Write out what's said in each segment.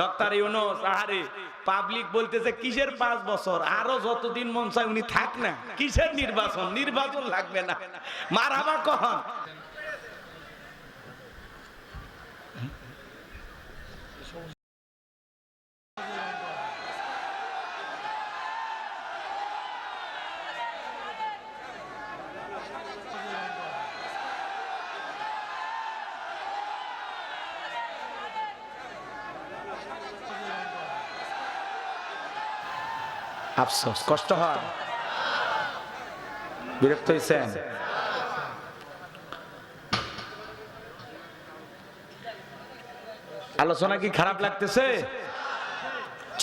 Doctor Yunus, আহারে public বলতেছে কিসের পাঁচ বছর? আরও যতদিন মন চায় উনি থাক না। কিসের নির্বাচন? নির্বাচন লাগবে না। মারাবা কখন? আফসোস। কষ্ট হয়। বিরক্ত হয়েছেন আলোচনা কি খারাপ লাগতেছে?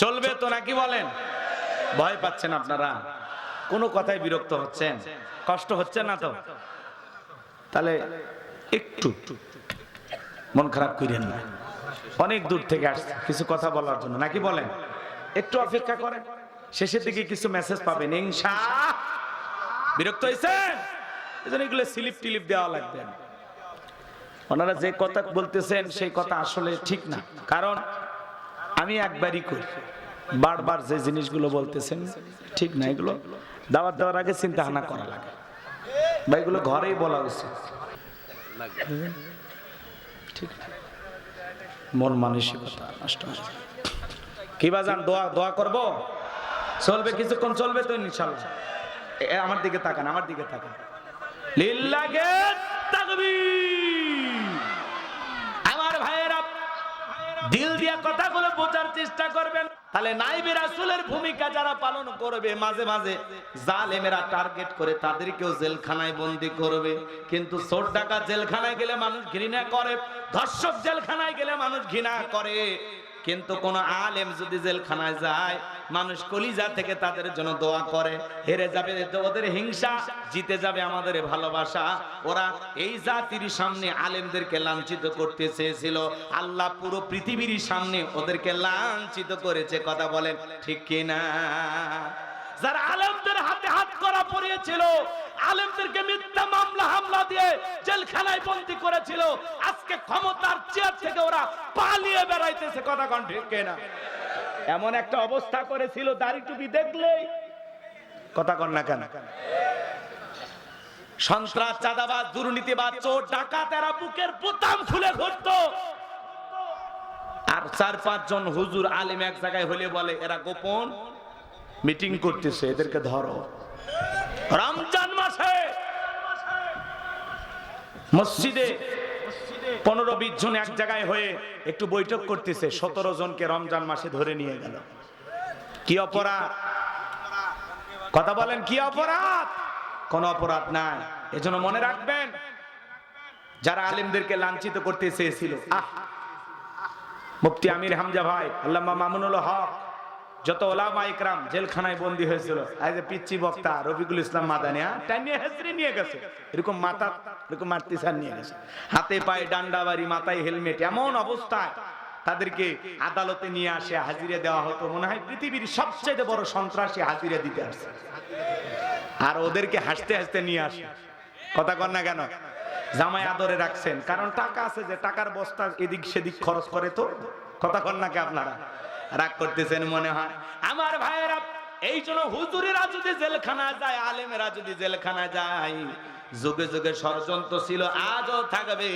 চলবে তো নাকি বলেন? ভয় পাচ্ছেন আপনারা। কোনো কথায় বিরক্ত হচ্ছেন? কষ্ট হচ্ছে না তো? তাহলে একটু মন খারাপ করেন না। অনেক দূর থেকে আসছে। কিছু কথা বলার জন্য। নাকি বলেন? একটু অপেক্ষা করেন। শেষের দিকে কিছু মেসেজ পাবেন, ইনশা। বিরক্ত হয়েছেন এজন্য এগুলো স্লিপ টিলিপ দেওয়া লাগবে। ওনারা যে কথা বলতেছেন, সেই কথা আসলে ঠিক না। কারণ আমি একবারই করি বারবার যে জিনিসগুলো বলতেছেন, ঠিক না এগুলো। দাওয়াত দেওয়ার আগে চিন্তা ভাবনা করা লাগে। বা এগুলো ঘরেই বলা উচিত। ঠিক মন মানসিকতা নষ্ট। কি বাজান, দোয়া দোয়া করব? চলবে কিছুক্ষণ, চলবে তো ইনশাল্লাহ আমার দিকে তাকান, আমার দিকে তাকান। তাকবীর। আমার ভাইয়েরা, দিল দিয়া কথাগুলো বোঝার চেষ্টা করবেন। তাহলে নাইবে রাসূলের ভূমিকা যারা পালন করবে, মাঝে মাঝে জালেমেরা টার্গেট করে তাদেরকেও জেলখানায় বন্দি করবে। কিন্তু চোর ডাকা জেলখানায় গেলে মানুষ ঘৃণা করে, ধর্ষক জেলখানায় গেলে মানুষ ঘৃণা করে। কিন্তু কোন আলেম যদি জেলখানায় যায় মানুষ কলিজা থেকে তাদের জন্য দোয়া করে। হেরে যাবে ওদের হিংসা, জিতে যাবে আমাদের ভালোবাসা। ওরা এই জাতির সামনে আলেমদেরকে লাঞ্ছিত করতে চেয়েছিল। আল্লাহ পুরো পৃথিবীর সামনে ওদেরকে লাঞ্ছিত করেছে, কথা বলেন ঠিক কিনা? যারা আলেমদের হাতে হাত করা পড়িয়েছিল, আলেমদেরকে মিথ্যা মামলা, হামলা দিয়ে জেলখানায় বন্দি করেছিল। আজকে ক্ষমতার চেয়ার থেকে ওরা পালিয়ে বেড়াইতেছে, কথা কন ঠিক কিনা? এমন একটা অবস্থা করেছিল, দাড়ি টুপি দেখলেই কথা কন না কেন? সন্ত্রাস, চাঁদাবাজ, দুর্নীতিবাজ, চোর, ডাকাত, এরা বুকের বোতাম খুলে ঘুরতো আর চার, পাঁচজন হুজুর, আলিম এক জায়গায় হলে বলে, এরা গোপন মিটিং করতেছে, এদেরকে ধরো। রমজান মাসে, মসজিদে পনেরো বিশ জন এক জায়গায় হয়ে একটু বৈঠক করতেছে, সতেরো জনকে রমজান মাসে ধরে নিয়ে গেল। কি অপরাধ? কথা বলেন, কি অপরাধ? কোন অপরাধ নাই। এজন্য মনে রাখবেন, যারা আলিমদেরকে লাঞ্ছিত করতে চেয়েছিল, আহ! মুফতি আমির হামজা ভাই, আল্লামা মামুনুল হক যত ওলামা ইকরাম জেলখানায় বন্দি হয়েছিল এই যে পিচ্ছি বক্তা রফিকুল ইসলাম মাদানি হ্যাঁ? টানিয়ে হেসরে নিয়ে গেছে। এরকম মাথা এরকম মারতিসার নিয়ে গেছে। হাতে পায়ে ডান্ডা বাড়ি মাথায় হেলমেট এমন অবস্থায় তাদেরকে আদালতে নিয়ে আসে হাজিরা দেওয়া হতো। মনে হয় পৃথিবীর সবচেয়ে বড় সন্ত্রাসী হাজিরে দিতে আসছে। আর ওদেরকে হাসতে হাসতে নিয়ে আসে। কথা কর না কেন? জামাই আদরে রাখছেন। কারণ টাকা আছে যে টাকার বস্তা এদিক সেদিক খরচ করে তো। কথা কর না কে আপনারা? রাগ করতেছেন মনে হয়। আমার ভাইয়েরা, এই জন্য হুজুরেরা যদি জেলখানা যায়, আলেমেরা যদি জেলখানা যায়, যুগে যুগে ষড়যন্ত্র ছিল, আজও থাকবে।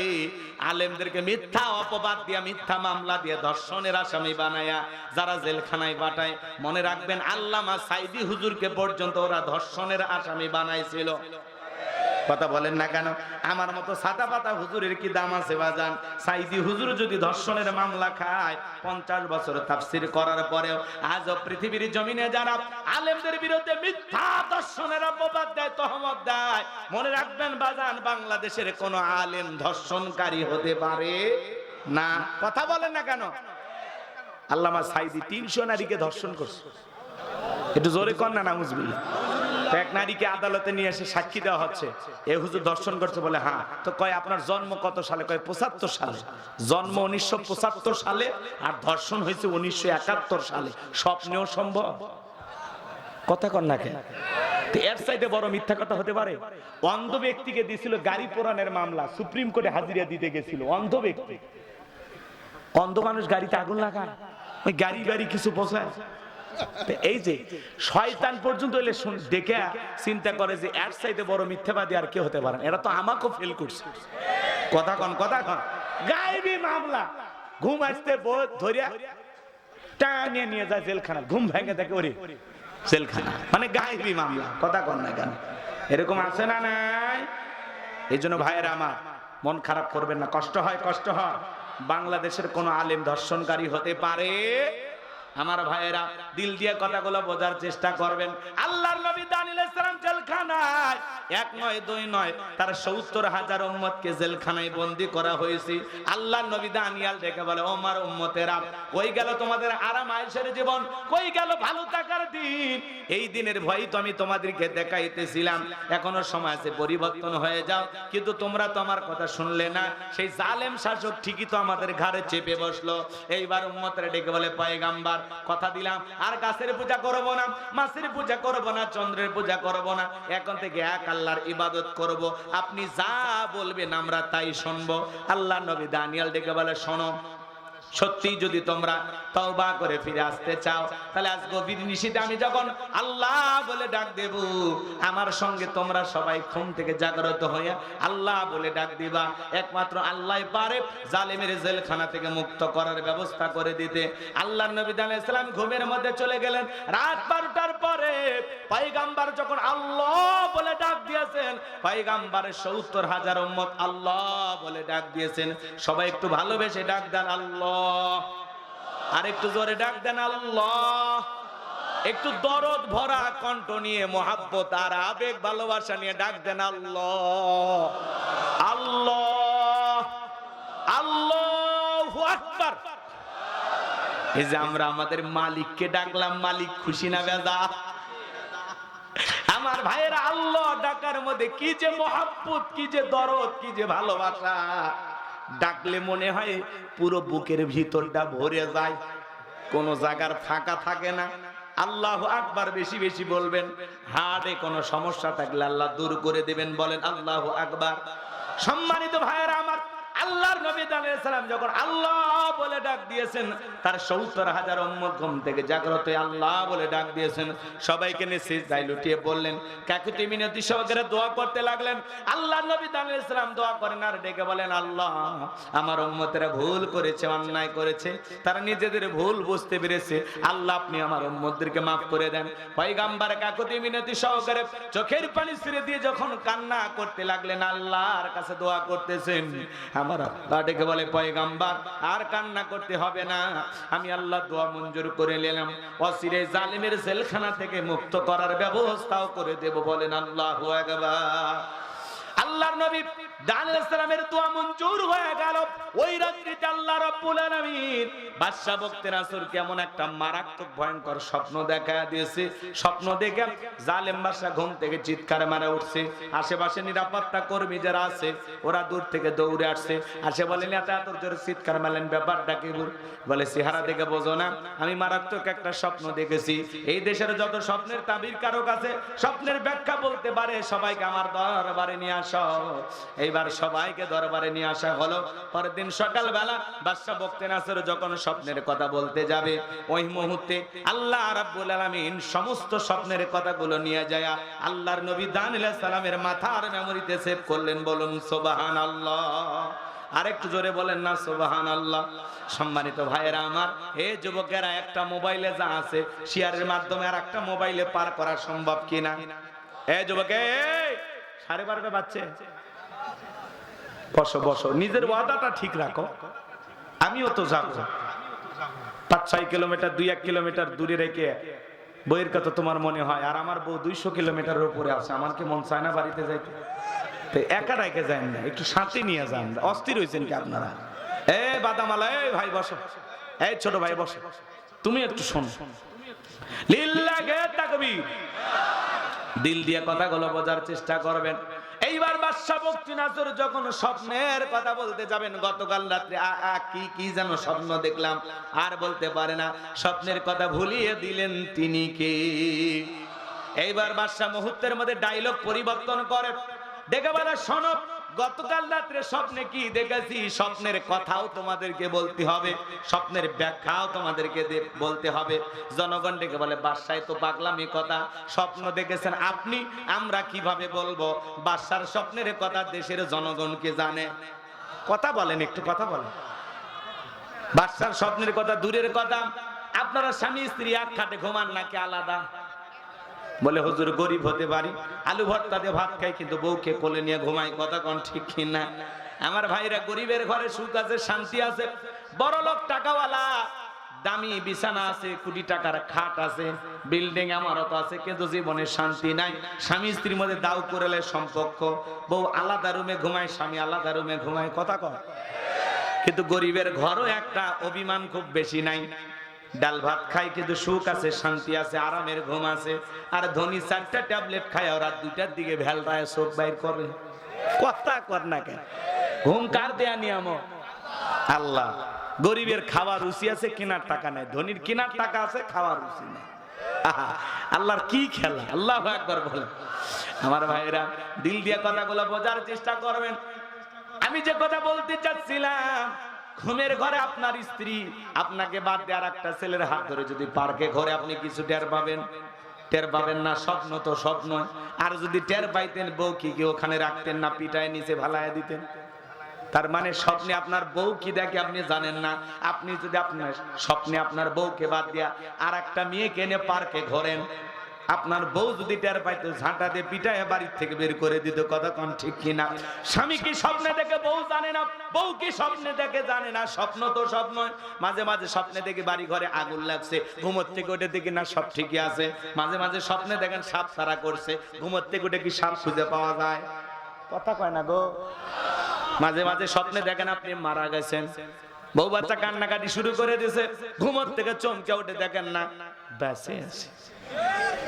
আলেমদেরকে মিথ্যা অপবাদ দিয়া, মিথ্যা মামলা দিয়ে, ধর্ষণের আসামি বানায়া যারা জেলখানায় পাঠায়, মনে রাখবেন আল্লামা সাইদি হুজুরকে পর্যন্ত ওরা ধর্ষণের আসামি বানাইছিল। কথা বলেন না কেন? আমার মতো সাদা পাতা হুজুরের কি দাম আছে বাজান? সাইদি হুজুর যদি ধর্ষণের মামলা খায়, পঞ্চাশ বছর তাফসির করার পরেও আজও পৃথিবীর জমিনে যারা আলেমদের বিরুদ্ধে মিথ্যা ধর্ষণের অপবাদ দেয়, তহমত দেয়, মনে রাখবেন বাজান, বাংলাদেশের কোন আলেম ধর্ষণকারী হতে পারে না? কথা বলেন না কেন? আল্লামা সাইদি তিনশো নারীকে ধর্ষণ করছে। একটু জোরে কর না নামুজবিল্লা তো এক নারীকে আদালতে নিয়ে এসে সাক্ষী দেওয়া হচ্ছে। এ হুজুর দর্শন করছে বলে হ্যাঁ তো কয় আপনার জন্ম কত সালে? কয় পঁচাত্তর সালে। জন্ম উনিশশো পঁচাত্তর সালে আর ধর্ষণ হয়েছে উনিশশো একাত্তর সালে। স্বপ্নেও সম্ভব। কথা কর না কেন? এর সাইডে বড় মিথ্যা কথা হতে পারে? অন্ধ ব্যক্তিকে দিয়েছিল গাড়ি পোড়ানোর মামলা, সুপ্রিম কোর্টে হাজিরা দিতে গেছিল, অন্ধ ব্যক্তি। অন্ধ মানুষ গাড়িতে আগুন লাগায়। ওই গাড়ি গাড়ি কিছু তো এই যে শয়তান পর্যন্ত এলে দেখে চিন্তা করে যে এর চাইতে বড় মিথ্যাবাদী আর কে হতে পারে না। এরা তো আমাকেও ফেল করছে। কথা কন কথা কন। গাইবি মামলা। ঘুম আসতে বোধ ধরিয়া টানিয়ে নিয়ে যায় জেলখানা ঘুম ভেঙে দেখে ওরে জেলখানা মানে গাইবি মামলা। কথা কন না কেন? এরকম আছে না নাই? এই জন্য ভাইয়েরা আমার, মন খারাপ করবেন না। কষ্ট হয় কষ্ট হয়। বাংলাদেশের কোন আলেম ধর্ষণকারী হতে পারে আমার ভাইয়েরা দিল দিয়ে কথাগুলো বোঝার চেষ্টা করবেন। আল্লাহর নবী দানিল জেলখানায় এক নয়, দুই নয়, তার সত্তর হাজার উম্মতকে জেলখানায় বন্দি করা হয়েছে। আল্লাহর নবী দানিয়াল দেখে বলে, ওমার কই গেল তোমাদের আরাম আয়েশের জীবন? কই গেল ভালো থাকার দিন? এই দিনের ভয় তো আমি তোমাদেরকে দেখাইতেছিলাম। এখনও পরিবর্তন হয়ে যাও। কিন্তু তোমরা তো আমার কথা শুনলে না। সেই জালেম শাসক ঠিকই তো আমাদের ঘাড়ে চেপে বসল। এইবার উম্মতের ডেকে বলে, পয়গাম্বার, কথা দিলাম। আর গাছের পূজা করব না, মাছের পূজা করব না, চন্দ্রের পূজা করব না। এখন থেকে এক আল্লাহর ইবাদত করব। আপনি যা বলবেন আমরা তাই শুনব। আল্লাহ নবী দানিয়াল ডেকে বলে, শোনো সত্যি যদি তোমরা তওবা করে ফিরে আসতে চাও, তাহলে আজ গভীর নিশীতে আমি যখন আল্লাহ বলে ডাক দেব, আমার সঙ্গে তোমরা সবাই ঘুম থেকে জাগ্রত হইয়া আল্লাহ বলে ডাক দিবা। একমাত্র আল্লাহ পারে জালেমের জেলখানা থেকে মুক্ত করার ব্যবস্থা করে দিতে। আল্লাহ নবী আলাইহিস সালাম ঘুমের মধ্যে চলে গেলেন। রাত বারোটার পরে পয়গাম্বার যখন আল্লাহ বলে ডাক দিয়েছেন, পয়গাম্বারের সত্তর হাজার উম্মত আল্লাহ বলে ডাক দিয়েছেন। সবাই একটু ভালোবেসে ডাক দেন, আল্লাহ আর একটু জোরে ডাক দেন আল্লাহ। একটু দরদ ভরা কণ্ঠ নিয়ে, মোহাব্বত আর আবেগ ভালোবাসা নিয়ে ডাক দেন আল্লাহ। আল্লাহ। আল্লাহু আকবার। এই যে আমরা আমাদের মালিককে ডাকলাম, মালিক খুশি না বেজা? আমার ভাইয়েরা, আল্লাহ ডাকার মধ্যে কি যে মহাব্বত, কি যে দরদ, কি যে ভালোবাসা। ডাকলে মনে হয় পুরো বুকের ভিতরটা ভরে যায়। কোন জায়গার ফাঁকা থাকে না। আল্লাহ আকবার বেশি বেশি বলবেন হাড়ে কোনো সমস্যা থাকলে আল্লাহ দূর করে দেবেন, বলেন আল্লাহ আকবার। সম্মানিত ভাইয়েরা আল্লাহর নবী সালাম যখন আল্লাহ বলে ডাক দিয়েছেন, তার সত্তর হাজার উম্মত ঘুম থেকে জাগ্রত আল্লাহ বলে ডাক দিয়েছেন। সবাইকে নিয়ে সিজদায় লুটিয়ে বললেন কাকুতি মিনতি সহকারে দোয়া করতে লাগলেন? আল্লাহর নবী সালাম দোয়া করেন আর ডেকে বলেন, আল্লাহ আমার উম্মতেরা ভুল করেছে, অন্যায় করেছে। তারা নিজেদের ভুল বুঝতে পেরেছে। আল্লাহ আপনি আমার উম্মতদেরকে মাফ করে দেন। পয়গাম্বার কাকুতি মিনতি সহকারে চোখের পানি ছেড়ে দিয়ে যখন কান্না করতে লাগলেন, আল্লাহর কাছে দোয়া করতেছেন। আমার আল্লাহ ডেকে বলে, পয়গাম্বার, আর কান্না করতে হবে না। আমি আল্লাহ দোয়া মঞ্জুর করে নিলাম। অসিরে জালিমের জেলখানা থেকে মুক্ত করার ব্যবস্থাও করে দেব। বলেন আল্লাহ আল্লাহর নবী একটা স্বপ্ন চিৎকার ব্যাপারটা কি বলে? চেহারা দেখে বোঝো না, আমি মারাত্মক একটা স্বপ্ন দেখেছি। এই দেশের যত স্বপ্নের তাবির কারক আছে, স্বপ্নের ব্যাখ্যা বলতে পারে, সবাইকে আমার দরবারে নিয়ে আসো। এইবার সবাইকে দরবারে নিয়ে আসা হলো। পরের দিন সকালবেলা বাদশা বক্তে নাসের যখন স্বপ্নের কথা বলতে যাবে, ওই মুহূর্তে আল্লাহ রাব্বুল আলামিন সমস্ত স্বপ্নের কথাগুলো নিয়ে যায়। আল্লাহর নবী দানিল সালামের মাথার মেমোরিতে সেভ করলেন, বলুন, সুবহানাল্লাহ। আরেকটু জোরে বলেন না সুবাহান আল্লাহ সম্মানিত ভাইয়েরা আমার, এ যুবকেরা, একটা মোবাইলে যা আছে শেয়ারের মাধ্যমে আর একটা মোবাইলে পার করা সম্ভব কিনা? এ যুবকে সাড়ে বারোটা বাচ্চে বসো বসো। নিজের ওয়াদাটা ঠিক রাখো। আমিও তো যাব। পাঁচ, ছয় কিলোমিটার, দুই, এক কিলোমিটার দূরে রেখে বইয়ের কথা তোমার মনে হয়, আর আমার বউ দুইশো কিলোমিটারের উপরে আছে, আমার কি মন চায় না বাড়িতে যাইতে? তো একা ডাইকে যান না, একটু শান্তি নিয়ে যান। অস্থির হয়েছেন কি আপনারা? এ বাদামালা এই ভাই, বসো। এই ছোট ভাই, বসো। তুমি একটু শোন। লিল্লাহে তাকবীর। দিল দিয়ে কথাগুলো বোঝার চেষ্টা করবেন। এইবার বাদশা বক্তি নাজর যখন স্বপ্নের কথা বলতে যাবেন, গতকাল রাত্রে কি কি যেন স্বপ্ন দেখলাম, আর বলতে পারে না। স্বপ্নের কথা ভুলিয়ে দিলেন তিনি কে? এইবার বাদশাহ মুহূর্তের মধ্যে ডায়লগ পরিবর্তন করে। দেখে বলে, শোনো গতকাল রাত্রে স্বপ্নে কি দেখেছি? স্বপ্নের কথাও তোমাদেরকে বলতে হবে। স্বপ্নের ব্যাখ্যাও তোমাদেরকে বলতে হবে। জনগণ ডেকে বলে বাদশায় তো পাগলামি কথা। স্বপ্ন দেখেছেন আপনি, আমরা কীভাবে বলব? বাদশার স্বপ্নের কথা দেশের জনগণকে জানে। কথা বলেন, একটু কথা বলেন। বাদশার স্বপ্নের কথা দূরের কথা। আপনারা স্বামী, স্ত্রী এক খাটে ঘুমান নাকি আলাদা? বলে, হুজুর, গরিব হতে পারি। আলু ভর্তা দিয়ে ভাত খাই, কিন্তু বউকে কোলে নিয়ে ঘুমাই, কথা কোন ঠিক কিনা? আমার ভাইরা, গরিবের ঘরে সুখ আছে, শান্তি আছে। বড় লোক, টাকাওয়ালা। দামি বিছানা আছে, কোটি টাকার খাট আছে, বিল্ডিং আমারত আছে, কিন্তু জীবনে শান্তি নাই। স্বামী স্ত্রীর মধ্যে দাও করেলে সম্পর্ক। বউ আলাদা রুমে ঘুমায়, স্বামী আলাদা রুমে ঘুমায়, কথা কয় কিন্তু গরিবের ঘরও একটা অভিমান খুব বেশি নাই। ডাল ভাত খাই কিন্তু সুখ আছে শান্তি আছে আরামের ঘুম আছে। আর ধনী চারটা ট্যাবলেট খায় ওরা দুইটার দিকে ভেলটায় চোখ বাইর করে। কথা কর না কেন? ঘুম কার দেয়া নিয়ম আল্লাহ। গরিবের খাওয়ার রুচি আছে কেনার টাকা নাই। ধনীর কেনার টাকা আছে খাওয়ার রুচি নাই। আহা, আল্লাহর কি খেলা? আল্লাহ একবার বলে আমার ভাইরা দিল দিয়ে কথাগুলো বোঝার চেষ্টা করবেন। আমি যে কথা বলতে চাচ্ছিলাম ঘুমের ঘরে আপনার স্ত্রী আপনাকে বাদ দিয়ে আর একটা ছেলের হাত ধরে যদি পার্কে ঘরে আপনি কিছু টের পাবেন? টের পাবেন না, স্বপ্ন তো স্বপ্ন। আর যদি টের পাইতেন বউ কি কি ওখানে রাখতেন না, পিটায় নিচে ভালায় দিতেন? তার মানে স্বপ্নে আপনার বউ কি দেখে আপনি জানেন না। আপনি যদি আপনার স্বপ্নে আপনার বউকে বাদ দিয়া আর একটা মেয়েকে এনে পার্কে ঘোরেন আপনার বউ যদি টের পাইতো, ঝাঁটা দিয়ে পিটায় বাড়ির থেকে বের করে দিত, কথা কোন ঠিক কিনা? স্বামী কি স্বপ্নে দেখে বউ জানে না? বউ কি স্বপ্নে দেখে জানে না? স্বপ্ন তো স্বপ্ন মাঝে মাঝে স্বপ্নে দেখে বাড়ি ঘরে আগুন লাগছে। ঘুমোর থেকে ওঠে দেখি না, সব ঠিকই আছে। মাঝে মাঝে স্বপ্নে দেখেন সাপ সারা করছে। ঘুমোর থেকে ওঠে কি সাপ খুঁজে পাওয়া যায়? কথা কয় না গো। মাঝে মাঝে স্বপ্নে দেখেন আপনি মারা গেছেন। বউ বাচ্চা কান্নাকাটি শুরু করে দিয়েছে। ঘুমোর থেকে চমকে উঠে দেখেন না। বেঁচে আছে।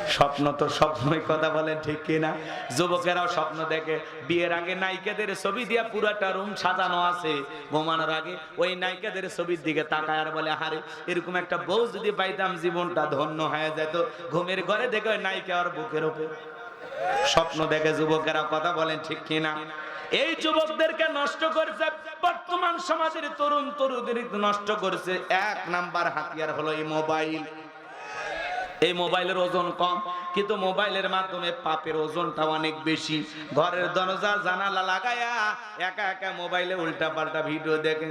স্বপ্ন তো স্বপ্নই কথা বলেন ঠিক কিনা? যুবকেরাও স্বপ্ন দেখে। বিয়ের আগে নায়িকাদের ছবি দিয়া পুরাটা রুম সাজানো আছে। ঘুমানোর আগে ওই নায়িকাদের ছবির দিকে তাকায় আর বলে হারে এরকম একটা বউ যদি পাইতাম জীবনটা ধন্য হয়ে যেত। ঘুমের ঘরে দেখে ওই নায়িকা আর বুকের উপর। স্বপ্ন দেখে যুবকেরা কথা বলেন ঠিক কিনা? এই যুবকদেরকে নষ্ট করছে, বর্তমান সমাজের তরুণ তরুণদের নষ্ট করছে। এক নাম্বার হাতিয়ার হলো এই মোবাইল। এই মোবাইলের ওজন কম, কিন্তু মোবাইলের মাধ্যমে পাপের ওজনটা অনেক বেশি। ঘরের দরজা, জানালা লাগায়া একা একা মোবাইলে উল্টা পাল্টা ভিডিও দেখে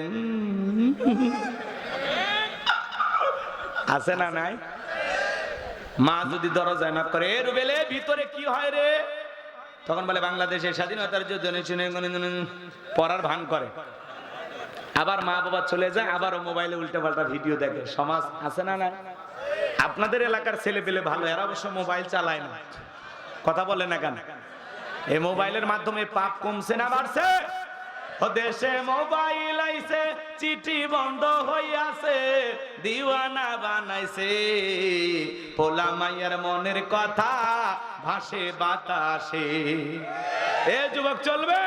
আছে না নাই? মা যদি দরজায় না করে, "এ রুবেলে, ভিতরে কি হয় রে? তখন বলে, বাংলাদেশের স্বাধীনতার জন্য পড়ার ভান করে। আবার মা বাবা চলে যায়, আবারও মোবাইলে উল্টে পাল্টা ভিডিও দেখে, সমাজ আছে না না আপনাদের এলাকার ছেলে পেলে ভালো, এরা অবশ্য মোবাইল চালায় না। কথা বলে না কেন? এই মোবাইলের মাধ্যমে পাপ কমছে না, বাড়ছে। দেশে মোবাইল আইছে, চিঠি বন্ধ হইয়াছে, দিওয়ানা বানাইছে। পোলা মাইয়ার মনের কথা ভাসে বাতাসে। এ যুবক চলবে।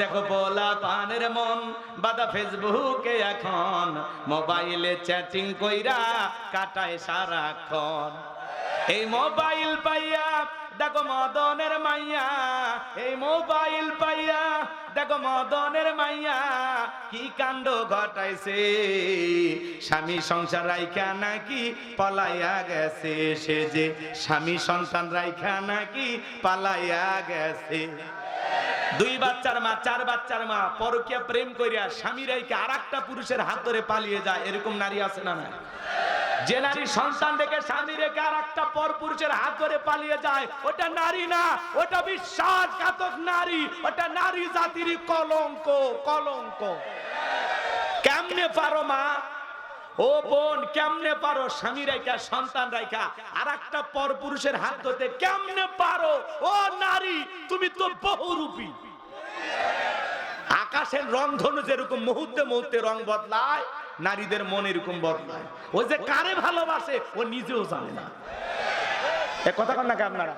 দেখো পোলা পানের মন, বাদা ফেসবুকে এখন। মোবাইলে চ্যাটিং কইরা কাটায় সারাক্ষণ। এই মোবাইল পাইয়া, দেখো মদনের মাইয়া। এই মোবাইল পাইয়া, দেখো মদনের মাইয়া, কি কাণ্ড ঘটাইছে? স্বামী সংসার রাইখা নাকি পালাইয়া গেছে? সে যে স্বামী সন্তান রাইখা নাকি পালাইয়া গেছে? দুই বাচ্চার মা, চার বাচ্চার মা পরকিয়া প্রেম করিয়া স্বামী রাইকে আর একটা পুরুষের হাত ধরে পালিয়ে যায়, এরকম নারী আছে না না যে নারী সন্তান দেখে স্বামী রেখে আর একটা পর পুরুষের হাত ধরে পালিয়ে যায়, ওটা নারী না, ওটা বিশ্বাসঘাতক নারী, ওটা নারী জাতির কলঙ্ক কলঙ্ক। কেমনে পারো মা? ও বোন, কেমনে পারো স্বামী রাইকা সন্তান রাইকা আর একটা পর পুরুষের হাত ধরতে কেমনে পারো? ও নারী, তুমি তো বহুরূপী। আকাশের রং ধনু যেরকম, মুহূর্তে মুহূর্তে রং বদলায়, নারীদের মন এরকম বদলায়। ও যে কারে ভালোবাসে, ও নিজেও জানে না। এ কথা কন নাকি আপনারা?